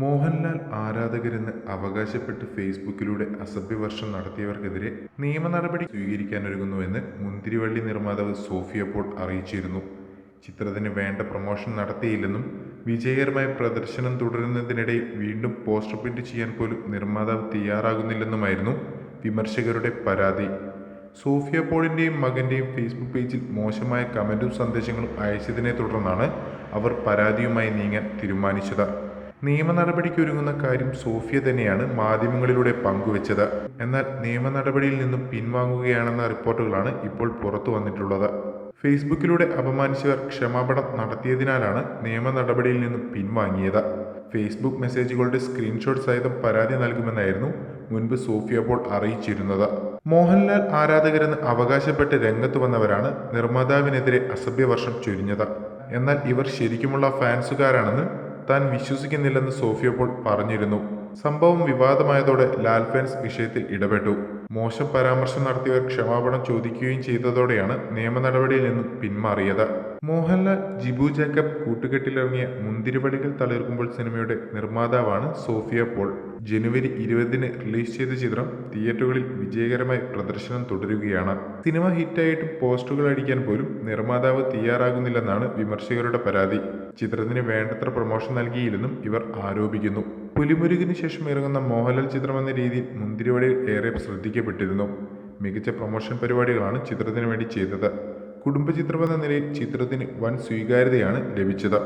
മോഹൻലാൽ ആരാധകരെന്ന് അവകാശപ്പെട്ട് ഫേസ്ബുക്കിലൂടെ അസഭ്യവർഷം നടത്തിയവർക്കെതിരെ നിയമ നടപടി സ്വീകരിക്കാനൊരുങ്ങുന്നുവെന്ന് മുന്തിരിവള്ളി നിർമ്മാതാവ് സോഫിയ പോൾ അറിയിച്ചിരുന്നു. ചിത്രത്തിന് വേണ്ട പ്രൊമോഷൻ നടത്തിയില്ലെന്നും വിജയകരമായ പ്രദർശനം തുടരുന്നതിനിടയിൽ വീണ്ടും പോസ്റ്റർ പ്രിന്റ് ചെയ്യാൻ പോലും നിർമ്മാതാവ് തയ്യാറാകുന്നില്ലെന്നുമായിരുന്നു വിമർശകരുടെ പരാതി. സോഫിയ പോളിന്റെയും മകന്റെയും ഫേസ്ബുക്ക് പേജിൽ മോശമായ കമന്റും സന്ദേശങ്ങളും അയച്ചതിനെ തുടർന്നാണ് അവർ പരാതിയുമായി നീങ്ങാൻ തീരുമാനിച്ചത്. നിയമ നടപടിക്ക് ഒരുങ്ങുന്ന കാര്യം സോഫിയ തന്നെയാണ് മാധ്യമങ്ങളിലൂടെ പങ്കുവച്ചത്. എന്നാൽ നിയമ നടപടിയിൽ നിന്നും പിൻവാങ്ങുകയാണെന്ന റിപ്പോർട്ടുകളാണ് ഇപ്പോൾ പുറത്തു വന്നിട്ടുള്ളത്. ഫേസ്ബുക്കിലൂടെ അപമാനിച്ചവർ ക്ഷമാപണം നടത്തിയതിനാലാണ് നിയമ നടപടിയിൽ നിന്നും പിൻവാങ്ങിയത്. ഫേസ്ബുക്ക് മെസ്സേജുകളുടെ സ്ക്രീൻഷോട്ട് സഹിതം പരാതി നൽകുമെന്നായിരുന്നു മുൻപ് സോഫിയ പോൾ അറിയിച്ചിരുന്നത്. മോഹൻലാൽ ആരാധകരെന്ന് അവകാശപ്പെട്ട് രംഗത്ത് വന്നവരാണ് നിർമ്മാതാവിനെതിരെ അസഭ്യവർഷം ചൊരിഞ്ഞത്. എന്നാൽ ഇവർ ശരിക്കുമുള്ള ഫാൻസുകാരാണെന്ന് താൻ വിശ്വസിക്കുന്നില്ലെന്ന് സോഫിയ പോൾ പറഞ്ഞിരുന്നു. സംഭവം വിവാദമായതോടെ ലാൽ ഫാൻസ് വിഷയത്തിൽ ഇടപെട്ടു. മോശം പരാമർശം നടത്തിയവർ ക്ഷമാപണം ചോദിക്കുകയും ചെയ്തതോടെയാണ് നിയമ നടപടിയിൽ നിന്നും പിന്മാറിയത്. മോഹൻലാൽ ജിബു ജേക്കബ് കൂട്ടുകെട്ടിലിറങ്ങിയ മുന്തിരിവടികൾ തളിർക്കുമ്പോൾ സിനിമയുടെ നിർമ്മാതാവാണ് സോഫിയ പോൾ. ജനുവരി ഇരുപതിന് റിലീസ് ചെയ്ത ചിത്രം തിയേറ്ററുകളിൽ വിജയകരമായി പ്രദർശനം തുടരുകയാണ്. സിനിമ ഹിറ്റായിട്ടും പോസ്റ്ററുകൾ അടിക്കാൻ പോലും നിർമ്മാതാവ് തയ്യാറാകുന്നില്ലെന്നാണ് വിമർശകരുടെ പരാതി. ചിത്രത്തിന് വേണ്ടത്ര പ്രൊമോഷൻ നൽകിയില്ലെന്നും ഇവർ ആരോപിക്കുന്നു. പുലിമുരുകിന് ശേഷം ഇറങ്ങുന്ന മോഹൻലാൽ ചിത്രമെന്ന രീതിയിൽ മുന്തിരിവടിയിൽ ഏറെ ശ്രദ്ധിക്കപ്പെട്ടിരുന്നു. മികച്ച പ്രൊമോഷൻ പരിപാടികളാണ് ചിത്രത്തിന് വേണ്ടി ചെയ്തത്. കുടുംബ കുടുംബചിത്രമെന്ന നിലയിൽ ചിത്രത്തിന് വൻ സ്വീകാര്യതയാണ് ലഭിച്ചത്.